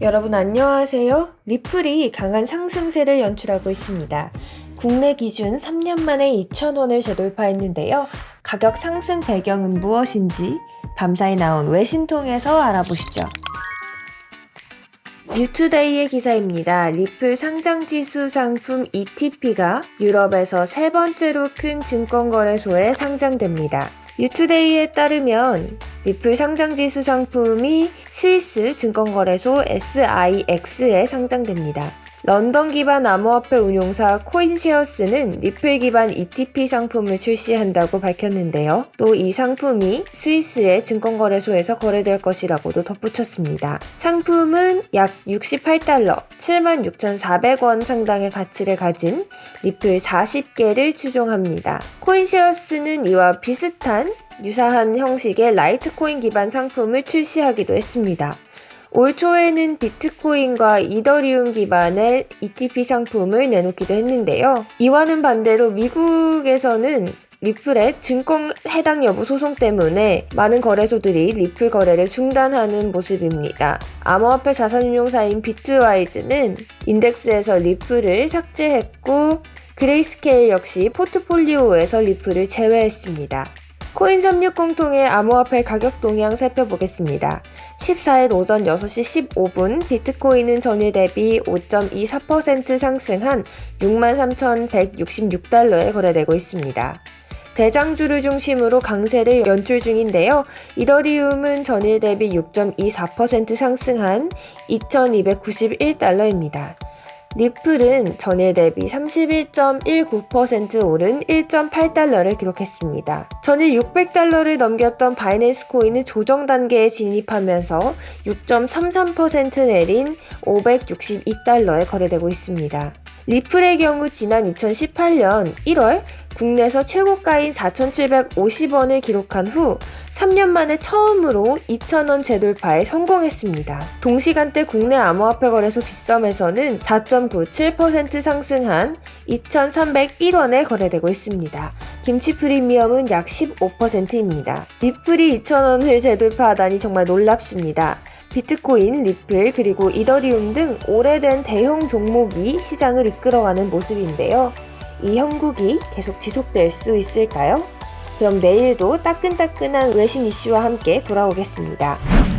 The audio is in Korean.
여러분 안녕하세요. 리플이 강한 상승세를 연출하고 있습니다. 국내 기준 3년 만에 2,000원을 재돌파했는데요. 가격 상승 배경은 무엇인지 밤사이 나온 외신통에서 알아보시죠. 뉴투데이의 기사입니다. 리플 상장 지수 상품 ETP가 유럽에서 세 번째로 큰 증권거래소에 상장됩니다. 뉴투데이에 따르면 리플 상장지수 상품이 스위스 증권거래소 SIX에 상장됩니다. 런던 기반 암호화폐 운용사 코인쉐어스는 리플 기반 ETP 상품을 출시한다고 밝혔는데요. 또 이 상품이 스위스의 증권거래소에서 거래될 것이라고도 덧붙였습니다. 상품은 약 68달러, 76,400원 상당의 가치를 가진 리플 40개를 추종합니다. 코인쉐어스는 이와 비슷한 유사한 형식의 라이트코인 기반 상품을 출시하기도 했습니다. 올 초에는 비트코인과 이더리움 기반의 ETP 상품을 내놓기도 했는데요. 이와는 반대로 미국에서는 리플의 증권 해당 여부 소송 때문에 많은 거래소들이 리플 거래를 중단하는 모습입니다. 암호화폐 자산운용사인 비트와이즈는 인덱스에서 리플을 삭제했고 그레이스케일 역시 포트폴리오에서 리플을 제외했습니다. 코인 360 통해 암호화폐 가격 동향 살펴보겠습니다. 14일 오전 6시 15분 비트코인은 전일 대비 5.24% 상승한 63,166달러에 거래되고 있습니다. 대장주를 중심으로 강세를 연출 중인데요. 이더리움은 전일 대비 6.24% 상승한 2,291달러입니다. 리플은 전일 대비 31.19% 오른 1.8달러를 기록했습니다. 전일 600달러를 넘겼던 바이낸스 코인은 조정 단계에 진입하면서 6.33% 내린 562달러에 거래되고 있습니다. 리플의 경우 지난 2018년 1월 국내에서 최고가인 4,750원을 기록한 후 3년 만에 처음으로 2,000원 재돌파에 성공했습니다. 동시간대 국내 암호화폐 거래소 빗썸에서는 4.97% 상승한 2,301원에 거래되고 있습니다. 김치 프리미엄은 약 15%입니다. 리플이 2,000원을 재돌파하다니 정말 놀랍습니다. 비트코인, 리플, 그리고 이더리움 등 오래된 대형 종목이 시장을 이끌어가는 모습인데요. 이 형국이 계속 지속될 수 있을까요? 그럼 내일도 따끈따끈한 외신 이슈와 함께 돌아오겠습니다.